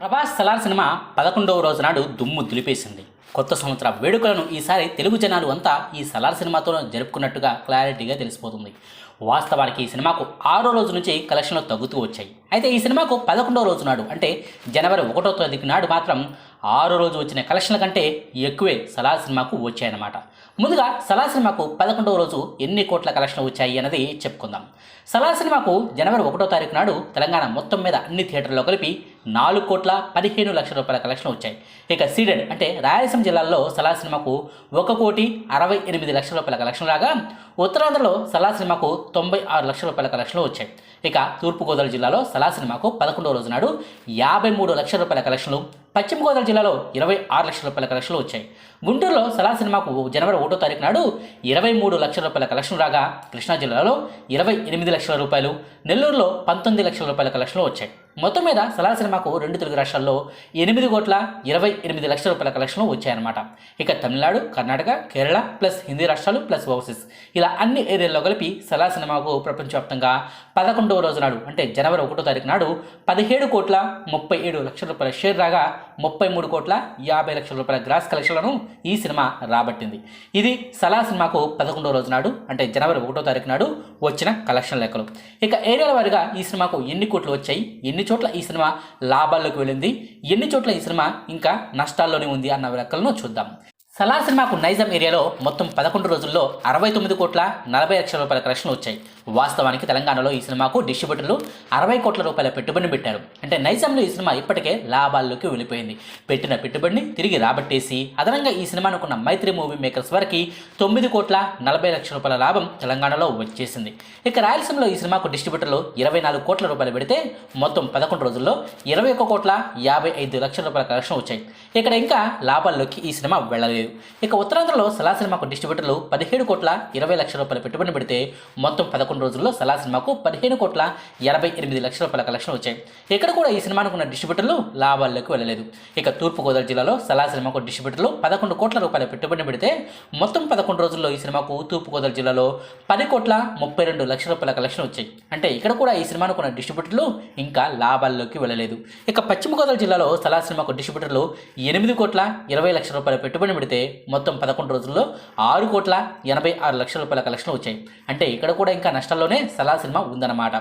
Prabhas Salaar cinema పదకొండవ రోజు నాడు దుమ్ము దులిపేసింది. కొత్త సంవత్సర వేడుకలను ఈసారి తెలుగు జనాలు అంతా ఈ సలార్ సినిమాతో జరుపుకున్నట్టుగా క్లారిటీగా తెలిసిపోతుంది. వాస్తవానికి ఈ సినిమాకు ఆరో రోజు నుంచి కలెక్షన్లు తగ్గుతూ వచ్చాయి. అయితే ఈ సినిమాకు పదకొండవ రోజు నాడు అంటే జనవరి ఒకటో తేదీకి నాడు మాత్రం ఆరో రోజు వచ్చిన కలెక్షన్ల కంటే ఎక్కువే సలార్ సినిమాకు వచ్చాయన్నమాట. ముందుగా సలార్ సినిమాకు పదకొండవ రోజు ఎన్ని కోట్ల కలెక్షన్లు వచ్చాయి అన్నది చెప్పుకుందాం. సలార్ సినిమాకు జనవరి ఒకటో తారీఖు నాడు తెలంగాణ మొత్తం మీద అన్ని థియేటర్లో కలిపి నాలుగు కోట్ల పదిహేను లక్షల రూపాయల కలెక్షన్ వచ్చాయి. ఇక సీడెడ్ అంటే రాయలసీమ జిల్లాలో సలా సినిమాకు ఒక కోటి అరవై ఎనిమిది లక్షల రూపాయల కలెక్షన్ రాగా ఉత్తరాంధ్రలో సలా సినిమాకు తొంభై ఆరు లక్షల రూపాయల కలెక్షన్లు వచ్చాయి. ఇక తూర్పుగోదావరి జిల్లాలో సలా సినిమాకు పదకొండవ రోజు నాడు యాభై మూడు లక్షల రూపాయల కలెక్షన్లు పశ్చిమ గోదావరి జిల్లాలో ఇరవై ఆరు లక్షల రూపాయల కలెక్షన్లు వచ్చాయి. గుంటూరులో సలా సినిమాకు జనవరి ఒకటో తారీఖు నాడు ఇరవై మూడు లక్షల రూపాయల కలెక్షన్ రాగా కృష్ణా జిల్లాలో ఇరవై ఎనిమిది లక్షల రూపాయలు నెల్లూరులో పంతొమ్మిది లక్షల రూపాయల కలెక్షన్లు వచ్చాయి. మొత్తం మీద సలార్ సినిమాకు రెండు తెలుగు రాష్ట్రాల్లో ఎనిమిది కోట్ల ఇరవై ఎనిమిది లక్షల రూపాయల కలెక్షన్లు వచ్చాయన్నమాట. ఇక తమిళనాడు కర్ణాటక కేరళ ప్లస్ హిందీ రాష్ట్రాలు ప్లస్ ఓవర్సీస్. ఇలా అన్ని ఏరియాల్లో కలిపి సలార్ సినిమాకు ప్రపంచవ్యాప్తంగా పదకొండవ రోజు నాడు అంటే జనవరి ఒకటో తారీఖు నాడు పదిహేడు కోట్ల ముప్పై ఏడు లక్షల రూపాయల షేర్ రాగా ముప్పై మూడు కోట్ల యాభై లక్షల రూపాయల గ్రాస్ కలెక్షన్లను ఈ సినిమా రాబట్టింది. ఇది సలా సినిమాకు పదకొండవ రోజు నాడు అంటే జనవరి ఒకటో తారీఖు నాడు వచ్చిన కలెక్షన్ లెక్కలు. ఇక ఏరియాల వారిగా ఈ సినిమాకు ఎన్ని కోట్లు వచ్చాయి ఎన్ని చోట్ల ఈ సినిమా లాభాల్లోకి వెళ్ళింది? ఎన్ని చోట్ల ఈ సినిమా ఇంకా నష్టాల్లోనే ఉంది అన్న లెక్కలను చూద్దాం. సలార్ సినిమాకు నైజాం ఏరియాలో మొత్తం పదకొండు రోజుల్లో అరవై తొమ్మిది కోట్ల నలభై లక్షల రూపాయల కలెక్షన్లు వచ్చాయి. వాస్తవానికి తెలంగాణలో ఈ సినిమాకు డిస్ట్రిబ్యూటర్లు అరవై కోట్ల రూపాయల పెట్టుబడిని పెట్టారు. అంటే నైజాంలో ఈ సినిమా ఇప్పటికే లాభాల్లోకి వెళ్ళిపోయింది. పెట్టిన పెట్టుబడిని తిరిగి రాబట్టేసి అదనంగా ఈ సినిమాను కొన్న మైత్రి మూవీ మేకర్స్ వరకు తొమ్మిది కోట్ల నలభై లక్షల రూపాయల లాభం తెలంగాణలో వచ్చేసింది. ఇక రాయలసీమలో ఈ సినిమాకు డిస్ట్రిబ్యూటర్లు ఇరవై నాలుగు కోట్ల రూపాయలు పెడితే మొత్తం పదకొండు రోజుల్లో ఇరవై ఒక్క కోట్ల యాభై ఐదు లక్షల రూపాయల కలెక్షన్ వచ్చాయి. ఇక్కడ ఇంకా లాభాల్లోకి ఈ సినిమా వెళ్ళలేదు. ఇక ఉత్తరాంధ్రలో సలా సినిమాకు డిస్ట్రిబ్యూటర్లు పదిహేడు కోట్ల ఇరవై లక్షల రూపాయల పెట్టుబడి పెడితే మొత్తం పదకొండు రోజుల్లో సలా సినిమాకు పదిహేను కోట్ల ఎనభై ఎనిమిది లక్షల రూపాయల కలెక్షన్ వచ్చాయి. ఇక్కడ కూడా ఈ సినిమాను ఉన్న డిస్ట్రిబ్యూటర్లు లాభాల్లోకి వెళ్ళలేదు. ఇక తూర్పుగోదావరి జిల్లాలో సలా సినిమాకు డిస్ట్రిబ్యూటర్లు పదకొండు కోట్ల రూపాయల పెట్టుబడి పెడితే మొత్తం పదకొండు రోజుల్లో ఈ సినిమాకు తూర్పుగోదావరి జిల్లాలో పది కోట్ల ముప్పై రెండు లక్షల రూపాయల కలెక్షన్ వచ్చాయి. అంటే ఇక్కడ కూడా ఈ సినిమాను కొన్న డిస్ట్రిబ్యూటర్లు ఇంకా లాభాల్లోకి వెళ్ళలేదు. ఇక పశ్చిమ గోదావరి జిల్లాలో సలా సినిమాకు డిస్ట్రిబ్యూటర్లు ఎనిమిది కోట్ల ఇరవై లక్షల రూపాయల పెట్టుబడి పెడితే మొత్తం పదకొండు రోజుల్లో ఆరు కోట్ల ఎనభై ఆరు లక్షల రూపాయల కలెక్షన్ వచ్చాయి. అంటే ఇక్కడ కూడా ఇంకా నష్టాల్లోనే సలా సినిమా ఉందన్నమాట.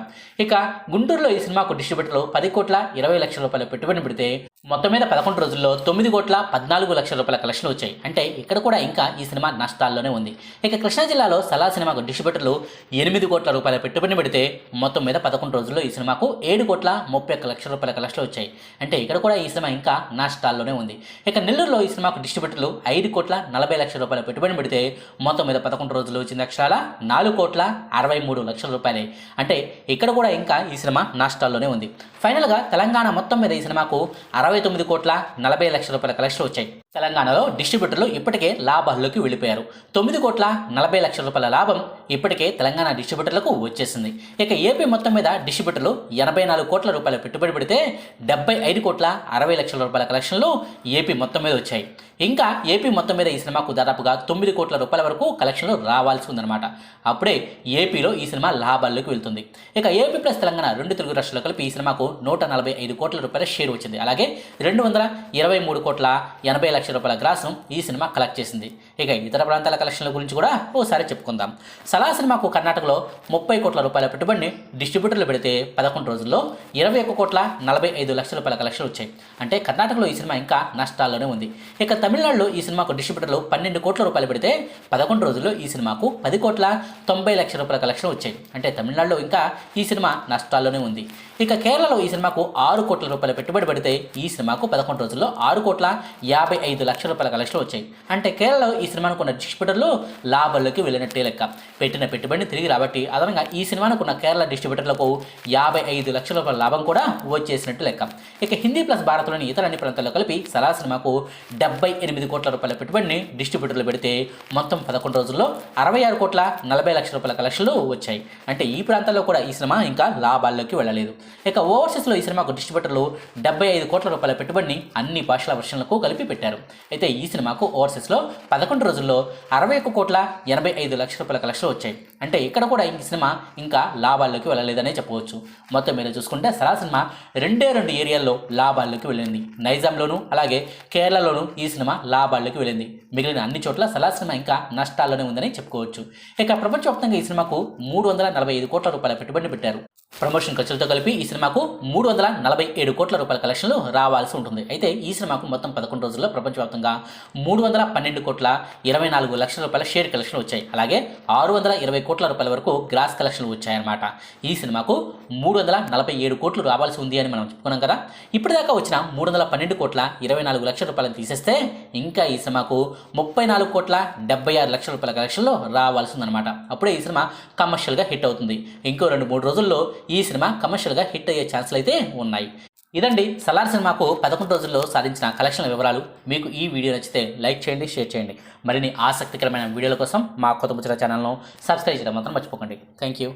ఇక గుంటూరులో ఈ సినిమాకు డిస్ట్రిబ్యూటర్లు పది కోట్ల ఇరవై లక్షల రూపాయల పెట్టుబడి పెడితే మొత్తం మీద పదకొండు రోజుల్లో తొమ్మిది కోట్ల పద్నాలుగు లక్షల రూపాయల కలెక్షన్లు వచ్చాయి. అంటే ఇక్కడ కూడా ఇంకా ఈ సినిమా నష్టాల్లోనే ఉంది. ఇక కృష్ణా జిల్లాలో సలా సినిమాకు డిస్ట్రిబ్యూటర్లు ఎనిమిది కోట్ల రూపాయల పెట్టుబడి పెడితే మొత్తం మీద పదకొండు రోజుల్లో ఈ సినిమాకు ఏడు కోట్ల ముప్పై ఒక్క లక్షల రూపాయల కలెక్షన్లు వచ్చాయి. అంటే ఇక్కడ కూడా ఈ సినిమా ఇంకా నష్టాల్లోనే ఉంది. ఇక నెల్లూరులో ఈ సినిమాకు డిస్ట్రిబ్యూటర్లు ఐదు కోట్ల నలభై లక్షల రూపాయల పెట్టుబడి పెడితే మొత్తం మీద పదకొండు రోజులు వచ్చిన అక్షరాల నాలుగు కోట్ల అరవై మూడు లక్షల రూపాయలే. అంటే ఇక్కడ కూడా ఇంకా ఈ సినిమా నష్టాల్లోనే ఉంది. ఫైనల్గా తెలంగాణ మొత్తం మీద ఈ సినిమాకు అరవై తొమ్మిది కోట్ల నలభై లక్షల రూపాయల కలెక్షన్ వచ్చాయి. తెలంగాణలో డిస్ట్రిబ్యూటర్లు ఇప్పటికే లాభాల్లోకి వెళ్ళిపోయారు. తొమ్మిది కోట్ల నలభై లక్షల రూపాయల లాభం ఇప్పటికే తెలంగాణ డిస్ట్రిబ్యూటర్లకు వచ్చేసింది. ఇక ఏపీ మొత్తం మీద డిస్ట్రిబ్యూటర్లు ఎనభై నాలుగు కోట్ల రూపాయల పెట్టుబడి పెడితే డెబ్బై ఐదు కోట్ల అరవై లక్షల రూపాయల కలెక్షన్లు ఏపీ మొత్తం మీద వచ్చాయి. ఇంకా ఏపీ మొత్తం మీద ఈ సినిమాకు దాదాపుగా తొమ్మిది కోట్ల రూపాయల వరకు కలెక్షన్లు రావాల్సి ఉందన్నమాట. అప్పుడే ఏపీలో ఈ సినిమా లాభాల్లోకి వెళ్తుంది. ఇక ఏపీ ప్లస్ తెలంగాణ రెండు తెలుగు రాష్ట్రాలు కలిపి ఈ సినిమాకు నూట నలభై ఐదు కోట్ల రూపాయల షేర్ వచ్చింది. అలాగే రెండు వందల ఇరవై మూడు కోట్ల ఎనభై లక్షల రూపాయల గ్రాసం ఈ సినిమా కలెక్ట్ చేసింది. ఇక ఇతర ప్రాంతాల కలెక్షన్ల గురించి కూడా ఓసారి చెప్పుకుందాం. సలా సినిమాకు కర్ణాటకలో ముప్పై కోట్ల రూపాయల పెట్టుబడిని డిస్ట్రిబ్యూటర్లు పెడితే పదకొండు రోజుల్లో ఇరవై ఒక్క కోట్ల నలభై ఐదు లక్షల రూపాయల కలెక్షన్ వచ్చాయి. అంటే కర్ణాటకలో ఈ సినిమా ఇంకా నష్టాల్లోనే ఉంది. ఇక తమిళనాడులో ఈ సినిమాకు డిస్ట్రిబ్యూటర్లు పన్నెండు కోట్ల రూపాయలు పెడితే పదకొండు రోజుల్లో ఈ సినిమాకు పది కోట్ల తొంభై లక్షల రూపాయల కలెక్షన్ వచ్చాయి. అంటే తమిళనాడులో ఇంకా ఈ సినిమా నష్టాల్లోనే ఉంది. ఇక కేరళలో ఈ సినిమాకు ఆరు కోట్ల రూపాయల పెట్టుబడి పెడితే ఈ సినిమాకు పదకొండు రోజుల్లో ఆరు కోట్ల యాభై ఐదు లక్షల రూపాయల కలెక్షన్ వచ్చాయి. అంటే కేరళలో ఈ సినిమాను కొన్న డిస్ట్రిబ్యూటర్లు లాభాల్లోకి వెళ్ళినట్టే లెక్క. పెట్టిన పెట్టుబడిని తిరిగి రాబట్టి అదనంగా ఈ సినిమాను కొన్న కేరళ డిస్ట్రిబ్యూటర్లకు యాభై ఐదు లక్షల రూపాయల లాభం కూడా వచ్చేసినట్టు లెక్క. ఇక హిందీ ప్లస్ భారత్లోని ఇతర అన్ని ప్రాంతాల్లో కలిపి సలా సినిమాకు డెబ్బై ఎనిమిది కోట్ల రూపాయల పెట్టుబడిని డిస్ట్రిబ్యూటర్లు పెడితే మొత్తం పదకొండు రోజుల్లో అరవై ఆరు కోట్ల నలభై లక్షల రూపాయల కలెక్షన్లు వచ్చాయి. అంటే ఈ ప్రాంతాల్లో కూడా ఈ సినిమా ఇంకా లాభాల్లోకి వెళ్ళలేదు. ఇక ఓవర్సీస్లో ఈ సినిమాకు డిస్ట్రిబ్యూటర్లు డెబ్బై ఐదు కోట్ల రూపాయల పెట్టుబడిని అన్ని భాషల వర్షన్లకు కలిపి పెట్టారు. అయితే ఈ సినిమాకు ఓవర్సీస్లో పదకొండు రోజుల్లో అరవై ఒక్క కోట్ల ఎనభై ఐదు లక్షల రూపాయల కలెక్షన్లు వచ్చాయి. అంటే ఇక్కడ కూడా ఈ సినిమా ఇంకా లాభాల్లోకి వెళ్ళలేదనే చెప్పవచ్చు. మొత్తం మీద చూసుకుంటే సరా సినిమా రెండే రెండు ఏరియాల్లో లాభాల్లోకి వెళ్ళింది. నైజాంలోను అలాగే కేరళలోను ఈ సినిమా లాభాల్లోకి వెళ్ళింది. మిగిలిన అన్ని చోట్ల సలార్ సినిమా ఇంకా నష్టాల్లోనే ఉందని చెప్పుకోవచ్చు. ఇక ప్రపంచవ్యాప్తంగా ఈ సినిమాకు మూడు వందల నలభై ఐదు కోట్ల రూపాయల పెట్టుబడిని పెట్టారు. ప్రమోషన్ ఖర్చులతో కలిపి ఈ సినిమాకు మూడు వందల నలభై ఏడు కోట్ల రూపాయల కలెక్షన్లు రావాల్సి ఉంటుంది. అయితే ఈ సినిమాకు మొత్తం పదకొండు రోజుల్లో ప్రపంచవ్యాప్తంగా మూడు వందల పన్నెండు కోట్ల ఇరవై నాలుగు లక్షల రూపాయల షేర్ కలెక్షన్లు వచ్చాయి. అలాగే ఆరు వందల ఇరవై కోట్ల రూపాయల వరకు గ్రాస్ కలెక్షన్లు వచ్చాయన్నమాట. ఈ సినిమాకు మూడు వందల నలభై ఏడు కోట్లు రావాల్సి ఉంది అని మనం చెప్పుకున్నాం కదా. ఇప్పటిదాకా వచ్చిన మూడు వందల పన్నెండు కోట్ల ఇరవై నాలుగు లక్షల రూపాయలను తీసేస్తే ఇంకా ఈ సినిమాకు ముప్పై నాలుగు కోట్ల డెబ్బై ఆరు లక్షల రూపాయల కలెక్షన్లో రావాల్సి ఉందన్నమాట. అప్పుడే ఈ సినిమా కమర్షియల్గా హిట్ అవుతుంది. ఇంకో రెండు మూడు రోజుల్లో ఈ సినిమా కమర్షియల్గా హిట్ అయ్యే ఛాన్సులు అయితే ఉన్నాయి. ఇదండి సలార్ సినిమాకు పదకొండు రోజుల్లో సాధించిన కలెక్షన్ల వివరాలు. మీకు ఈ వీడియో నచ్చితే లైక్ చేయండి షేర్ చేయండి. మరిన్ని ఆసక్తికరమైన వీడియోల కోసం మా కొత్త ముచ్చట ఛానల్ను సబ్స్క్రైబ్ చేయడం మాత్రం మర్చిపోకండి. Thank you.